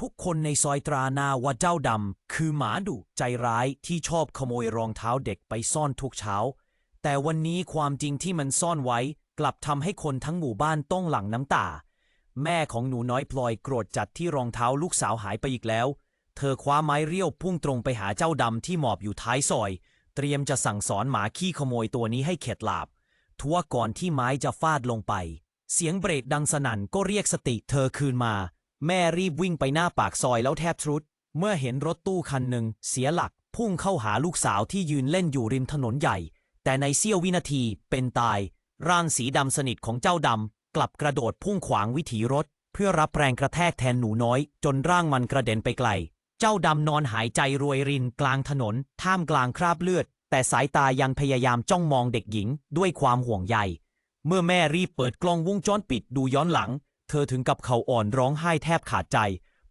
ทุกคนในซอยตราหนาว่าเจ้าดำ คือหมาดุใจร้ายที่ชอบขโมยรองเท้าเด็กไปซ่อนทุกเช้า แต่วันนี้ความจริงที่มันซ่อนไว้ กลับทำให้คนทั้งหมู่บ้านต้องหลั่งน้ำตา แม่ของหนูน้อยพลอยโกรธจัดที่รองเท้าลูกสาวหายไปอีกแล้ว เธอคว้าไม้เรียวพุ่งตรงไปหาเจ้าดำที่หมอบอยู่ท้ายซอย เตรียมจะสั่งสอนหมาขี้ขโมยตัวนี้ให้เข็ดหลาบทั่วก่อนที่ไม้จะฟาดลงไป เสียงเบรกดังสนั่นก็เรียกสติเธอคืนมา แม่รีบวิ่งไปหน้าปากซอยแล้วแทบทรุด เมื่อเห็นรถตู้คันหนึ่งเสียหลัก พุ่งเข้าหาลูกสาวที่ยืนเล่นอยู่ริมถนนใหญ่ แต่ในเสี้ยววินาทีเป็นตาย ร่างสีดำสนิทของเจ้าดำ กลับกระโดดพุ่งขวางวิถีรถ เพื่อรับแรงกระแทกแทนหนูน้อย จนร่างมันกระเด็นไปไกล เจ้าดำนอนหายใจรวยรินกลางถนน ท่ามกลางคราบเลือด แต่สายตายังพยายามจ้องมองเด็กหญิงด้วยความห่วงใย เมื่อแม่รีบเปิดกล้องวงจรปิดดูย้อนหลัง เธอถึงกับเขาอ่อนร้องไห้แทบขาดใจ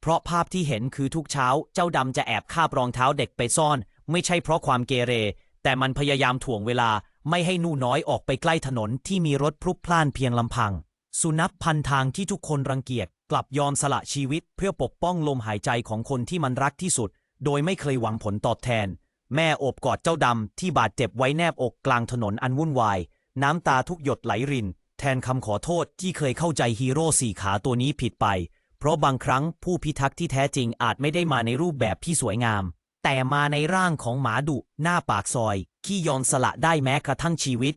เพราะภาพที่เห็นคือทุกเช้า เจ้าดำจะแอบคาบรองเท้าเด็กไปซ่อน ไม่ใช่เพราะความเกเร แต่มันพยายามถ่วงเวลาไม่ให้หนูน้อยออกไปใกล้ถนนที่มีรถพลุกพล่านเพียงลำพัง สุนัขพันทางที่ทุกคนรังเกียจกลับยอมสละชีวิตเพื่อปกป้องลมหายใจของคนที่มันรักที่สุด โดยไม่เคยหวังผลตอบแทน แม่โอบกอดเจ้าดำที่บาดเจ็บไว้แนบอกกลางถนนอันวุ่นวาย น้ำตาทุกหยดไหลริน แทนคำขอโทษที่เคยเข้าใจฮีโร่สี่ขาตัวนี้ผิดไป เพราะบางครั้งผู้พิทักษ์ที่แท้จริงอาจไม่ได้มาในรูปแบบที่สวยงาม แต่มาในร่างของหมาดุ หน้าปากซอย ที่ยอมสละได้แม้กระทั่งชีวิต